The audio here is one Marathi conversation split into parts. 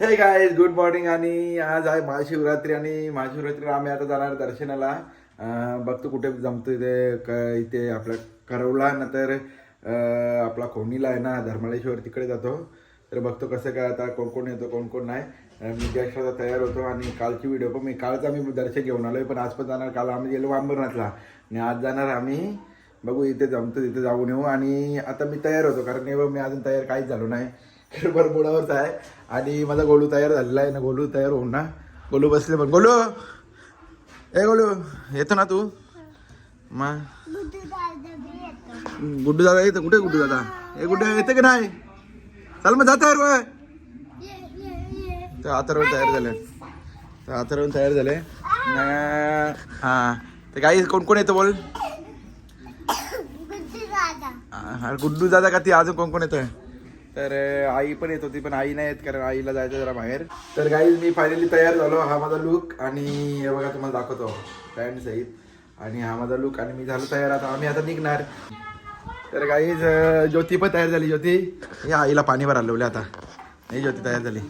हे काय गुड मॉर्निंग आणि आज आहे महाशिवरात्री आणि महाशिवरात्रीला आम्ही आता जाणार दर्शनाला. बघतो कुठे जमतो इथे क- इथे आपल्या करवला नंतर आपला कोणीला आहे ना धर्माळेश्वर तिकडे जातो. तर बघतो कसं काय आता कोण कोण येतो कोण कोण नाही. मी आता तयार होतो आणि कालची व्हिडिओ पण मी कालचा मी दर्शन घेऊन आलोय पण आज पण जाणार काल आम्ही गेलो अंबरनाथला आणि आज जाणार आम्ही बघू इथे जमतो तिथे जाऊन येऊ. आणि आता मी तयार होतो कारण हे बघ, मी अजून तयार काहीच झालो नाही. बरं बुडावरच आहे. आणि माझा गोलू तयार झालेला आहे. ना गोलू तयार होऊन ना गोलू बसले पण. गोलू! ए गोलू येतो ना तू? मग गुड्डू दादा येतो. कुठे गुड्डू दादा? ए गुड्डू येते की नाही? चल मग जा तयार वय तर अथर्वण तयार झाले. तर अथर्वण तयार झाले. हा. तर काही कोण कोण येतं बोल? हा, गुड्डू दादा का ती अजून कोण कोण येतोय? तर आई पण येत होती पण आई नाही येत कारण आईला जायचं जरा बाहेर. तर काही मी फायनली तयार झालो. हा माझा लुक आणि हे बघा तुम्हाला दाखवतो. पॅन्ट सहित आणि हा माझा लुक आणि मी झालो तयार. आता आम्ही आता निघणार. तर काही ज्योती पण तयार झाली ज्योती. हे आईला पाणी भर आलवले आता. नाही ज्योती तयार झाली.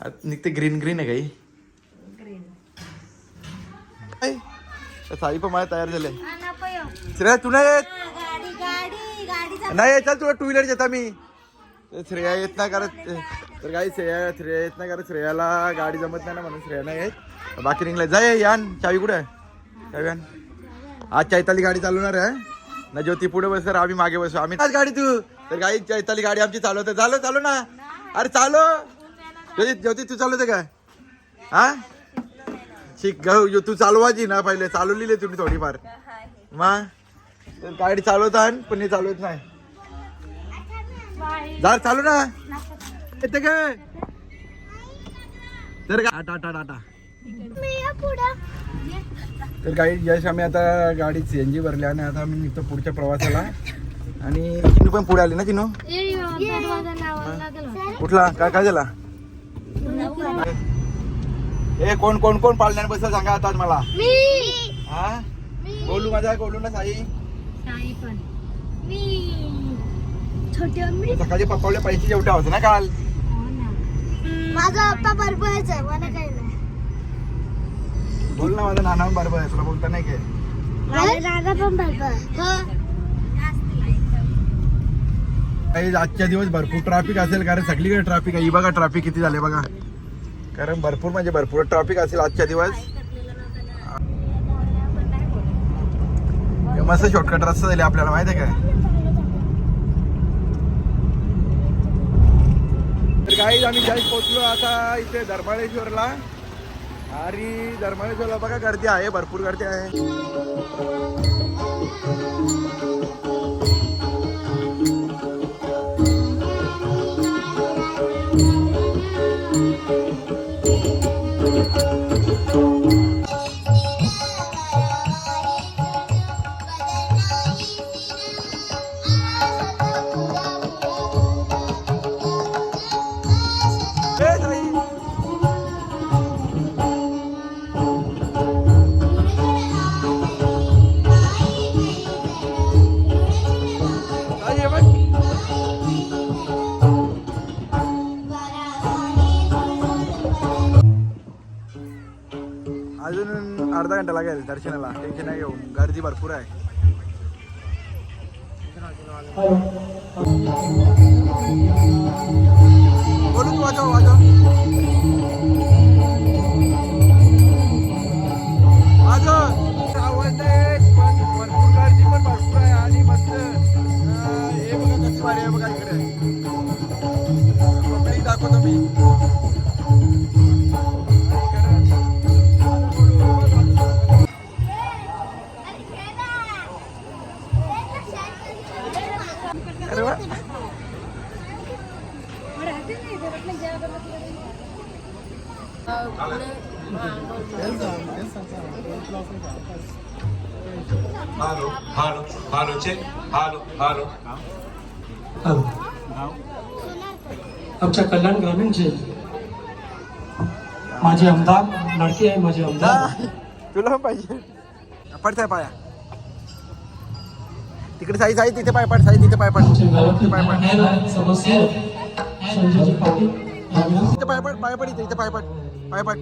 आता निघते ग्रीन ग्रीन आहे काही. साई पण माझ्या तयार झाले श्रेया तू नाही येत? गाडी गाडी गाडीचा नाही चल तुला टू व्हीलर येता मी. श्रेया येत नाही कारण तर काही श्रेया श्रेया येत नाही कारण श्रेयाला गाडी जमत नाही ना म्हणून श्रेया नाही येत. बाकी रिंगला जाय यान. चावी कुठे आहे? चावी आण. आज चैताली गाडी चालवणार आहे ना ज्योती पुढे बस तर आम्ही मागे बसू. आम्ही गाडी तू. तर गाई चैताली गाडी आमची चालवते चालो चालू ना? अरे चालो? ज्योती ज्योती तू चालवते काय हा? शिक गहू तू चालवायची ना पहिले. चालवलेली तुम्ही थोडीफार. मग तर गाडी चालवता पण हे चालवत नाही. जा चालू ना? येते काय? तर का टाटा टाटा. तर गाडी यश आम्ही आता गाडी सीएनजी भरली आणि आता आम्ही निघतो पुढच्या प्रवासाला. आणि चिनू पण पुढे आली ना चिनू कुठला? काय काय झाला? ए कोण कोण कोण पाळण्याने बसला सांगा आता मला. हा? गोलू माझा गोलू ना साई. सकाळी पप्पावल्या पैसे जेवढे होते ना काल. माझा हप्ता भरपूरच आहे मला काही बोल ना माझा नाना बरोबर आहे तुला बोलता नाही काय दादा पण भरपूर काही आजच्या दिवस भरपूर ट्रॅफिक असेल कारण सगळीकडे ट्रॅफिक आहे. ही बघा ट्रॅफिक किती झाले बघा. कारण भरपूर म्हणजे भरपूर ट्रॅफिक असेल आजच्या दिवस. हे मस्त शॉर्टकट रस्ता झाले आपल्याला माहिती आहे काय तर काही आम्ही जस्ट पोहोचलो आता इथे धर्माळेश्वरला. अरे धर्माळेश्वरला बघा गर्दी आहे भरपूर गर्दी आहे. ए, घंटा लागेल दर्शनाला. टेन्शन नाही घेऊन. गर्दी भरपूर आहे. बोलून वाजव वाजव अरे वा halo, cek. Halo, halo. Halo. आमच्या कल्याण ग्रामीणचे माझे आमदार लाडके आहे माझे आमदार तुला पाहिजे पडताय पाया तिकडे साई साई तिथे पाय पड साई तिथे पाय पड. तिथे पाय पड. न्याय समस्या संजयजी पाटील यांना इथे पाय पड पाय पड पाय पड.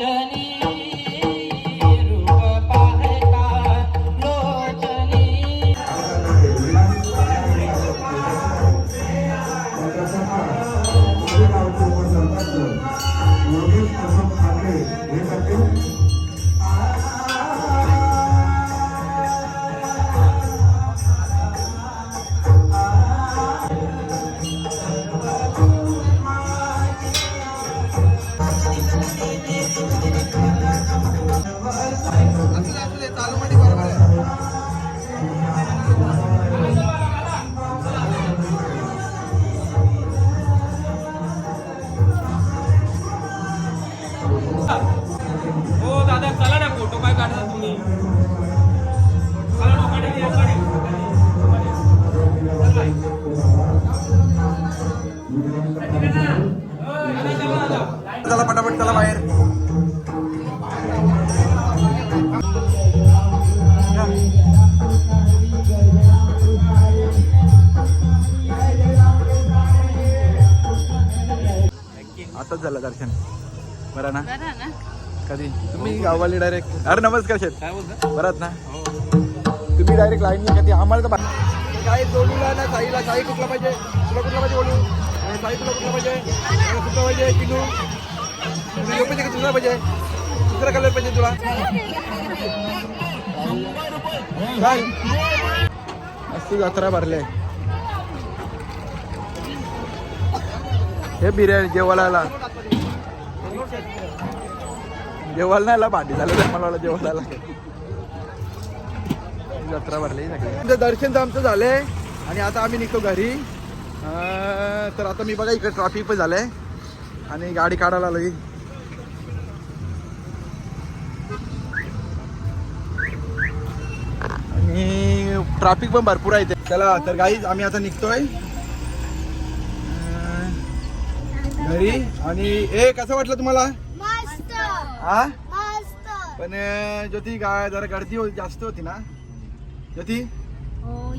पाय हो दादा चला ना फोटो काय काढता तुम्ही? चला पटापट चला बाहेर. आताच झालं दर्शन. बरं ना. कधी तुम्ही गाववाले डायरेक्ट अरे नमस्कार काय बोलता? बरात ना? तुम्ही डायरेक्ट लाईन कधी आम्हाला तर काय जोडूला ना साईला साई कुठला पाहिजे? तुला कुठला पाहिजे बोलू साई तुला कुठला पाहिजे? कुठला पाहिजे किनू तुला पाहिजे का तुला पाहिजे? दुसरा कलर पाहिजे तुला. काय? मस्त जत्रा भरले. हे बिर्याणी जेवायला आला जेवायला नाही भांडी झालं तर मला वाटलं जत्रा भरली सगळी. दर्शन तर आमचं झालंय. आणि आता आम्ही निघतो घरी. तर आता मी बघा इकडे ट्रॅफिक पण झालंय. आणि गाडी काढायला लागली आणि ट्रॅफिक पण भरपूर आहे ते चला तर गाईज आम्ही आता निघतोय. घरी. आणि ए कसं वाटलं तुम्हाला? हा? मस्त पण ज्योती गा जरा गर्दी होती जास्त होती ना? ज्योती? हो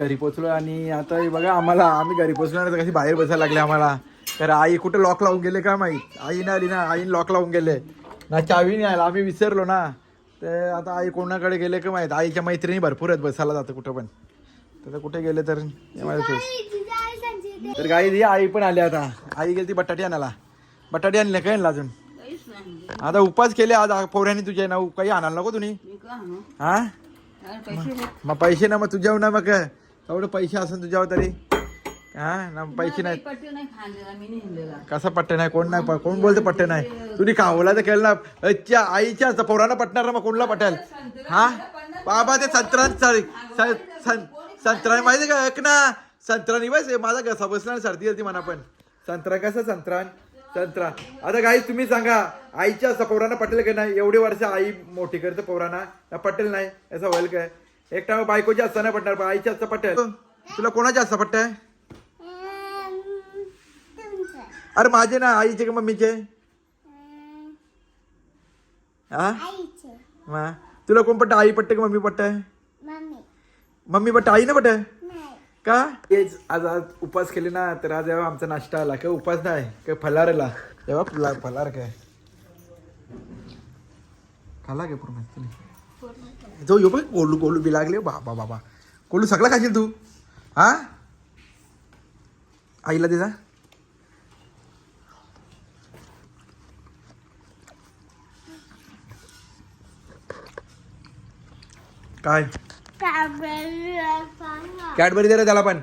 घरी पोचलो आणि आता हे बघा आम्हाला आम्ही घरी पोचल्यानंतर कशी बाहेर बसायला लागले आम्हाला. तर आई कुठे लॉक लावून गेले का माहीत? आई नाही आली ना आईने लॉक लावून गेले. ना चावी नाही आला आम्ही विसरलो ना. तर आता आई कोणाकडे गेले का माहीत? आईच्या मैत्रिणी भरपूर आहेत बसायला जातं कुठं पण. तर कुठे गेले तर. तर गाई ही आई पण आली आता. आई गेली ती बटाटी आणायला. बटाटी आणले काय आणला अजून? आता उपास केले आज पोऱ्याने तुझे. ना काही आणायला नको तुम्ही. हा? मग पैसे ना मग तुझ्यावर ना मग एवढे पैसे असेल तुझ्यावर तरी. हा? ना पैसे नाही. कसा पट्टे नाही? कोण नाही कोण बोलते पट्टे नाही? तुम्ही खावला तर केलं ना अच्छा, आईच्या पोरांना पटणार ना मग कोणला पटेल? हा? बाबा ते संत्रा संत्रा माहिती का? ऐक ना. संत्रा बस माझा घसा बसला सर्दी होती म्हणा पण संत्रा कसं संत्रान संत्रा आता काही तुम्ही सांगा आईच्या असं पोरांना पटेल का नाही? एवढे वर्ष आई मोठी करते पोरांना. पटेल नाही असं होईल काय? एक टाइम बायकोच्या असं नाही पटणार आईच्या असं पटेल. तुला कोणाच्या असं पटतंय अरे माझे ना आईचे का मम्मीचे? हा आईचे. मा? तुला कोण पट्ट आई पट्टे का मम्मी पट्ट मम्मी. मम्मी पट्ट आई ना पट्ट नाही. का? तेच आज आज उपास केले ना तर आज जेव्हा आमचा नाश्ता आला काय उपास नाही काय फलारला तेव्हा फुला फलार काय? खाला काय पूर्ण? जो यो बघ गोलू गोलू बी लागले. बाबा बाबा कोल्डू सगळं खाशील तू? हा आईला दे जा. काय? कॅडबरी दे रे त्याला पण.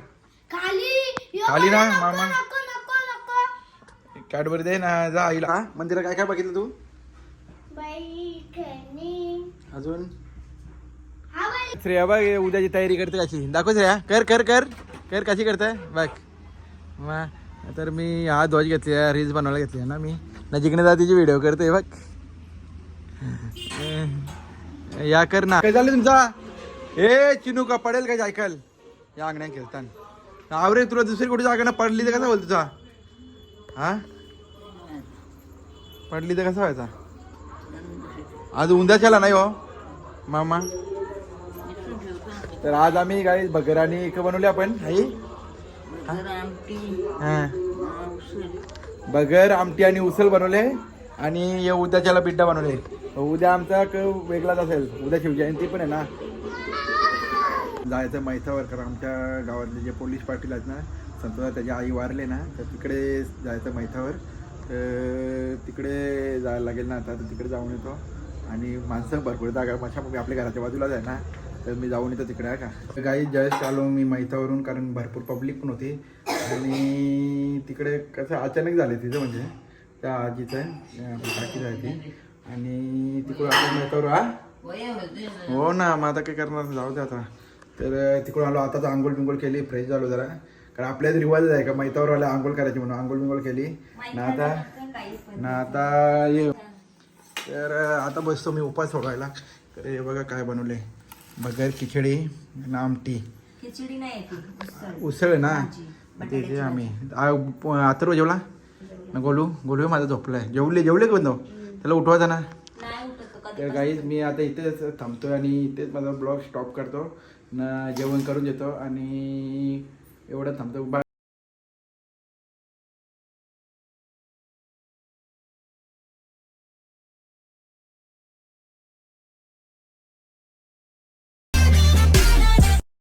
खाली. ना, मामा. नको नको नको. कॅडबरी दे ना जा आईला. मंदिरात काय काय बघितलं तू? अजून? हा श्रेया बघ उद्याची तयारी करते कशी. दाखव श्रेया. कर कर कर. कर कशी करते बघ. मग तर मी हा ध्वज घेतली रील्स बनवायला घेतली ना मी. नजीकने जातीची व्हिडिओ करते बघ. या कर ना. काय झालं तुमचा? ए चिनू का पडेल काय सायकल या अंगण्यात खेळताना. आवरे तुला दुसरी कुठे जागा ना? पडली तर कसा बोल तुझा? हा? पडली तर कसा व्हायचा? आज उंदाच्याला नाही हो मामा. तर आज आम्ही काही बगर आणि एक बनवले आपण आई. बगर आमटी आणि उसल बनवले आणि उद्याच्याला पिड्डा बनवले. उद्या आमचा क वेगळाच असेल. उद्या शिवजयंती पण आहे ना. जायचं मैथावरकर आमच्या गावातले जे पोलीस पाटील आहेत ना समजा त्याची आई वारले ना तर तिकडे जायचं मैथावर तर तिकडे जायला लागेल ना आता तर तिकडे जाऊन येतो. आणि माणसं भरपूर जागा माझ्या आपल्या घराच्या बाजूलाच आहे ना तर मी जाऊन येतो तिकडे का? काही जस्ट आलो मी मैथावरून कारण भरपूर पब्लिक पण होती. आणि तिकडे कसं अचानक झाले तिचं म्हणजे त्या आजीचं आहे आहे ती. आणि तिकडून आपण मैथावर हा? हो ना मग आता काय करणार जाऊ दे आता. तर तिकडून आलो आता तर आंघोळ बिंघोळ केली फ्रेश झालो जरा. कारण आपल्याच रिवाज आहे का मैतावर आल्या आंघोळ करायची म्हणून आंघोळ बिंघोळ केली. ना आता ना आता ये. तर आता बसतो मी उपास सोडायला. तर हे बघा काय बनवले. बगर खिचडी आणि आमटी. खिचडी नाही येते उसळ. ना? ते जे आम्ही. अथर्व जेवला? ना गोलू गोलू माझा झोपलाय. जेवले जेवले का बंधव त्याला उठवायचा ना? नाही उठत तो कधी तर गाईज मी आता इथेच थांबतोय आणि इथेच माझा ब्लॉग स्टॉप करतो. ना जेवण करून घेतो आणि एवढं थांबतो बा